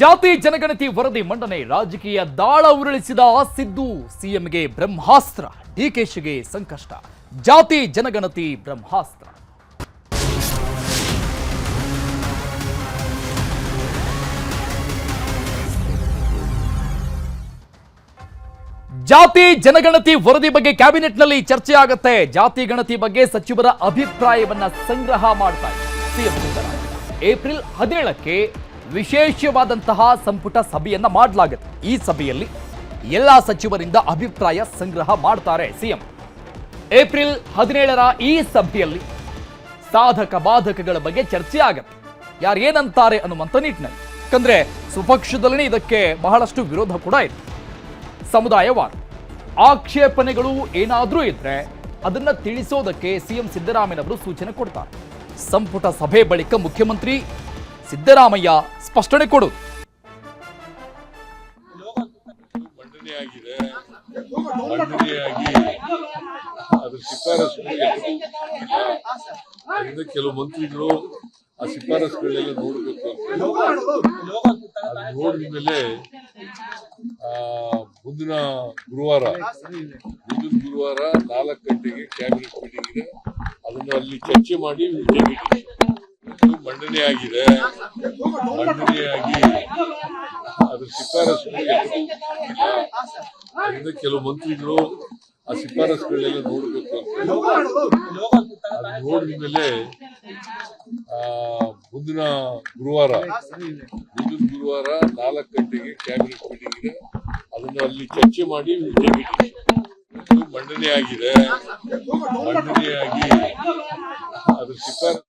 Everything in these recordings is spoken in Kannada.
ಜಾತಿ ಜನಗಣತಿ ವರದಿ ಮಂಡನೆ ರಾಜಕೀಯ ದಾಳ ಉರುಳಿಸಿದ ಸಿದ್ದು, ಸಿಎಂಗೆ ಬ್ರಹ್ಮಾಸ್ತ್ರ, ಡಿಕೆಶಿಗೆ ಸಂಕಷ್ಟ. ಜಾತಿ ಜನಗಣತಿ ಬ್ರಹ್ಮಾಸ್ತ್ರ. ಜಾತಿ ಜನಗಣತಿ ವರದಿ ಬಗ್ಗೆ ಕ್ಯಾಬಿನೆಟ್ನಲ್ಲಿ ಚರ್ಚೆ ಆಗುತ್ತೆ. ಜಾತಿ ಗಣತಿ ಬಗ್ಗೆ ಸಚಿವರ ಅಭಿಪ್ರಾಯವನ್ನ ಸಂಗ್ರಹ ಮಾಡ್ತಾರೆ ಸಿಎಂ ಸಿದ್ದರಾಮಯ್ಯ. ಏಪ್ರಿಲ್ ಹದಿನೇಳಕ್ಕೆ ವಿಶೇಷವಾದಂತಹ ಸಂಪುಟ ಸಭೆಯನ್ನ ಮಾಡಲಾಗುತ್ತೆ. ಈ ಸಭೆಯಲ್ಲಿ ಎಲ್ಲಾ ಸಚಿವರಿಂದ ಅಭಿಪ್ರಾಯ ಸಂಗ್ರಹ ಮಾಡ್ತಾರೆ ಸಿಎಂ. ಏಪ್ರಿಲ್ ಹದಿನೇಳರ ಈ ಸಭೆಯಲ್ಲಿ ಸಾಧಕ ಬಾಧಕಗಳ ಬಗ್ಗೆ ಚರ್ಚೆ ಆಗತ್ತೆ. ಯಾರು ಏನಂತಾರೆ ಅನ್ನುವಂಥ ನಿಟ್ಟಿನಲ್ಲಿ. ಯಾಕಂದ್ರೆ ಸ್ವಪಕ್ಷದಲ್ಲೇ ಇದಕ್ಕೆ ಬಹಳಷ್ಟು ವಿರೋಧ ಕೂಡ ಇದೆ. ಸಮುದಾಯವಾದ ಆಕ್ಷೇಪಣೆಗಳು ಏನಾದರೂ ಇದ್ರೆ ಅದನ್ನ ತಿಳಿಸೋದಕ್ಕೆ ಸಿಎಂ ಸಿದ್ದರಾಮಯ್ಯನವರು ಸೂಚನೆ ಕೊಡ್ತಾರೆ. ಸಂಪುಟ ಸಭೆ ಬಳಿಕ ಮುಖ್ಯಮಂತ್ರಿ ಸಿದ್ದರಾಮಯ್ಯ ಸ್ಪಷ್ಟನೆ ಕೊಡು. ಕೆಲವು ಮಂತ್ರಿಗಳು ಆ ಶಿಫಾರಸುಗಳೆಲ್ಲ ನೋಡಬೇಕು ನೋಡಿದ ಮೇಲೆ ಮುಂದಿನ ಗುರುವಾರ ಮುಂದಿನ ಗುರುವಾರ ನಾಲ್ಕು ಗಂಟೆಗೆ ಕ್ಯಾಬಿನೆಟ್ ಮೀಟಿಂಗ್ ಇದೆ. ಅದನ್ನು ಅಲ್ಲಿ ಚರ್ಚೆ ಮಾಡಿ ಮಂಡನೆಯಾಗಿದೆ ಮಂಡನೆಯಾಗಿ ಅದ್ರ ಶಿಫಾರಸುಗಳು ಕೆಲವು ಮಂತ್ರಿಗಳು ಆ ಶಿಫಾರಸುಗಳೆಲ್ಲ ನೋಡಬೇಕು ಅಂತ. ನೋಡಿದ ಮೇಲೆ ಮುಂದಿನ ಗುರುವಾರ ಮುಂದಿನ ಗುರುವಾರ ನಾಲ್ಕು ಗಂಟೆಗೆ ಕ್ಯಾಬಿನೆಟ್ ಮೀಟಿಂಗ್ ಇದೆ. ಅದನ್ನು ಅಲ್ಲಿ ಚರ್ಚೆ ಮಾಡಿ ಮಂಡನೆಯಾಗಿದೆ ಮಂಡನೆಯಾಗಿ ಅದ್ರ ಶಿಫಾರಸು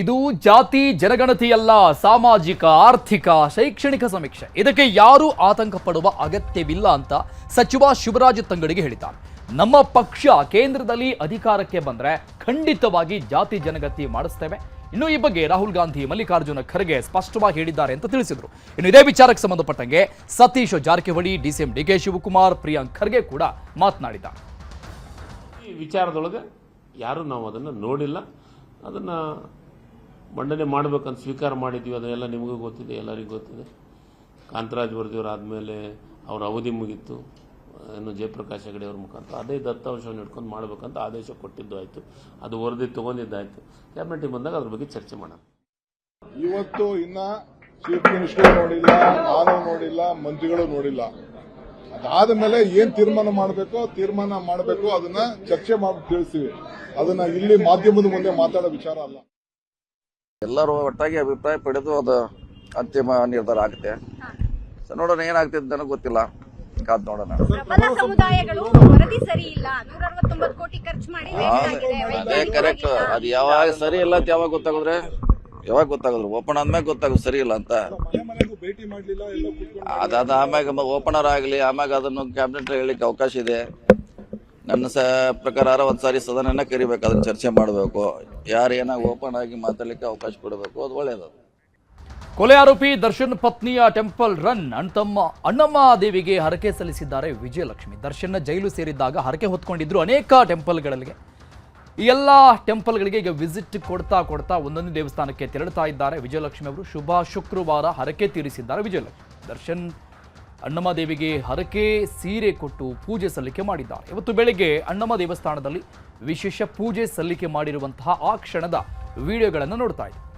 ಇದು ಜಾತಿ, ಜನಗಣತಿಯಲ್ಲ, ಸಾಮಾಜಿಕ, ಆರ್ಥಿಕ, ಶೈಕ್ಷಣಿಕ ಸಮೀಕ್ಷೆ. ಇದಕ್ಕೆ ಯಾರೂ ಆತಂಕ ಪಡುವ ಅಗತ್ಯವಿಲ್ಲ ಅಂತ ಸಚಿವ ಶಿವರಾಜ್ ತಂಗಡಿಗೆ ಹೇಳಿದ್ದಾರೆ. ನಮ್ಮ ಪಕ್ಷ ಕೇಂದ್ರದಲ್ಲಿ ಅಧಿಕಾರಕ್ಕೆ ಬಂದ್ರೆ ಖಂಡಿತವಾಗಿ ಜಾತಿ ಜನಗತಿ ಮಾಡಿಸ್ತೇವೆ. ಇನ್ನು ಈ ಬಗ್ಗೆ ರಾಹುಲ್ ಗಾಂಧಿ ಮಲ್ಲಿಕಾರ್ಜುನ ಖರ್ಗೆ ಸ್ಪಷ್ಟವಾಗಿ ಹೇಳಿದ್ದಾರೆ ಅಂತ ತಿಳಿಸಿದರು. ಇನ್ನು ಇದೇ ವಿಚಾರಕ್ಕೆ ಸಂಬಂಧಪಟ್ಟಂಗೆ Satish Jarkiholi, DCM D K Shivakumar, Priyank Kharge ಕೂಡ ಮಾತನಾಡಿದ್ದಾರೆ. ಈ ವಿಚಾರದೊಳಗೆ ಯಾರು ನಾವು ಅದನ್ನು ನೋಡಿಲ್ಲ. ಅದನ್ನು ಮಂಡನೆ ಮಾಡಬೇಕಂತ ಸ್ವೀಕಾರ ಮಾಡಿದ್ವಿ, ಅದೆಲ್ಲ ನಿಮಗೂ ಗೊತ್ತಿದೆ, ಎಲ್ಲರಿಗೂ ಗೊತ್ತಿದೆ. ಕಾಂತರಾಜ್ ಆದಮೇಲೆ ಅವರ ಅವಧಿ ಮುಗಿತು. ಇನ್ನು ಜಯಪ್ರಕಾಶ್ ಹೆಗಡೆ ಅವ್ರ ಮುಖಾಂತರ ಅದೇ ದತ್ತಾಂಶವನ್ನು ಇಟ್ಕೊಂಡು ಮಾಡಬೇಕಂತ ಆದೇಶ ಕೊಟ್ಟಿದ್ದು ಆಯಿತು ಅದು ವರದಿ ತೊಗೊಂಡಿದ್ದಾಯಿತು. ಕ್ಯಾಬಿನೆಟಿಗೆ ಬಂದಾಗ ಅದ್ರ ಬಗ್ಗೆ ಚರ್ಚೆ ಮಾಡೋಣ. ಇವತ್ತು ಇನ್ನ ಚೀಫ್ ಮಿನಿಸ್ಟರ್ ನೋಡಿಲ್ಲ ನಾನು ನೋಡಿಲ್ಲ, ಮಂತ್ರಿಗಳು ನೋಡಿಲ್ಲ. ಅದಾದ ಮೇಲೆ ಏನ್ ತೀರ್ಮಾನ ಮಾಡಬೇಕು ತೀರ್ಮಾನ ಮಾಡಬೇಕು, ಅದನ್ನ ಚರ್ಚೆ ಮಾಡಿ ತಿಳಿಸ್ತೀವಿ. ಅದನ್ನ ಇಲ್ಲಿ ಮಾಧ್ಯಮದ ಮುಂದೆ ಮಾತಾಡೋ ವಿಚಾರ ಅಲ್ಲ. ಎಲ್ಲರೂ ಒಟ್ಟಾಗಿ ಅಭಿಪ್ರಾಯ ಪಡೆದು ಅದು ಅಂತಿಮ ನಿರ್ಧಾರ ಆಗುತ್ತೆ. ಸೊ ನೋಡೋಣ ಏನಾಗ್ತಿದೆ ನನಗೆ ಗೊತ್ತಿಲ್ಲ. ಕಾದ್ ನೋಡೋಣ. ಪ್ರಬಲ ಸಮುದಾಯಗಳು ವರದಿ ಸರಿ ಇಲ್ಲ. ನೂರ ಅರವತ್ತೊಂಬತ್ತು ಕೋಟಿ ಖರ್ಚು ಮಾಡಿ waste ಆಗಿದೆ, ಅದೇ ಕರೆಕ್ಟ್ ಅದು ಯಾವಾಗ ಸರಿ ಇಲ್ಲ ಅಂತ ಯಾವಾಗ ಗೊತ್ತಾಗಿದ್ರೆ? ಯಾವಾಗ ಗೊತ್ತಾಗಿದ್ರು? ಓಪನ್ ಆದ್ಮೇಲೆ ಗೊತ್ತಾಗೋದು ಸರಿ ಇಲ್ಲ ಅಂತ. ಅದಾದ ಆಮ್ಯಾಗ ಓಪನರ್ ಆಗಲಿ ಆಮ್ಯಾಗ ಅದನ್ನು ಕ್ಯಾಬಿನೆಟ್ ಹೇಳಿಕ್ ಅವಕಾಶ ಇದೆ. ನನ್ನ ಸ ಪ್ರಕಾರ ಒಂದ್ಸಾರಿ ಸದನನ ಕರಿಬೇಕು, ಅದನ್ನ ಚರ್ಚೆ ಮಾಡಬೇಕು. ಯಾರು ಏನಾಗ ಓಪನ್ ಆಗಿ ಮಾತಾಡಲಿಕ್ಕೆ ಅವಕಾಶ ಕೊಡಬೇಕು, ಅದು ಒಳ್ಳೆಯದು ಕೊಲೆ ಆರೋಪಿ ದರ್ಶನ್ ಪತ್ನಿಯ ಟೆಂಪಲ್ ರನ್ ಅಣ್ತಮ್ಮ ಅಣ್ಣಮ್ಮ ದೇವಿಗೆ ಹರಕೆ ಸಲ್ಲಿಸಿದ್ದಾರೆ ವಿಜಯಲಕ್ಷ್ಮಿ. ದರ್ಶನ್ ಜೈಲು ಸೇರಿದ್ದಾಗ ಹರಕೆ ಹೊತ್ಕೊಂಡಿದ್ರು ಅನೇಕ ಟೆಂಪಲ್ಗಳಿಗೆ. ಈ ಎಲ್ಲ ಟೆಂಪಲ್ಗಳಿಗೆ ಈಗ ವಿಸಿಟ್ ಕೊಡ್ತಾ ಕೊಡ್ತಾ ಒಂದೊಂದು ದೇವಸ್ಥಾನಕ್ಕೆ ತೆರಳುತ್ತಾ ಇದ್ದಾರೆ. ವಿಜಯಲಕ್ಷ್ಮಿ ಅವರು ಶುಭ ಶುಕ್ರವಾರ ಹರಕೆ ತೀರಿಸಿದ್ದಾರೆ ವಿಜಯಲಕ್ಷ್ಮಿ. ದರ್ಶನ್ ಅಣ್ಣಮ್ಮ ದೇವಿಗೆ ಹರಕೆ ಸೀರೆ ಕೊಟ್ಟು ಪೂಜೆ ಸಲ್ಲಿಕೆ ಮಾಡಿದ್ದಾರೆ. ಇವತ್ತು ಬೆಳಗ್ಗೆ ಅಣ್ಣಮ್ಮ ದೇವಸ್ಥಾನದಲ್ಲಿ ವಿಶೇಷ ಪೂಜೆ ಸಲ್ಲಿಕೆ ಮಾಡಿರುವಂತಹ ಆ ಕ್ಷಣದ ವಿಡಿಯೋಗಳನ್ನು ನೋಡ್ತಾ ಇದ್ದೀವಿ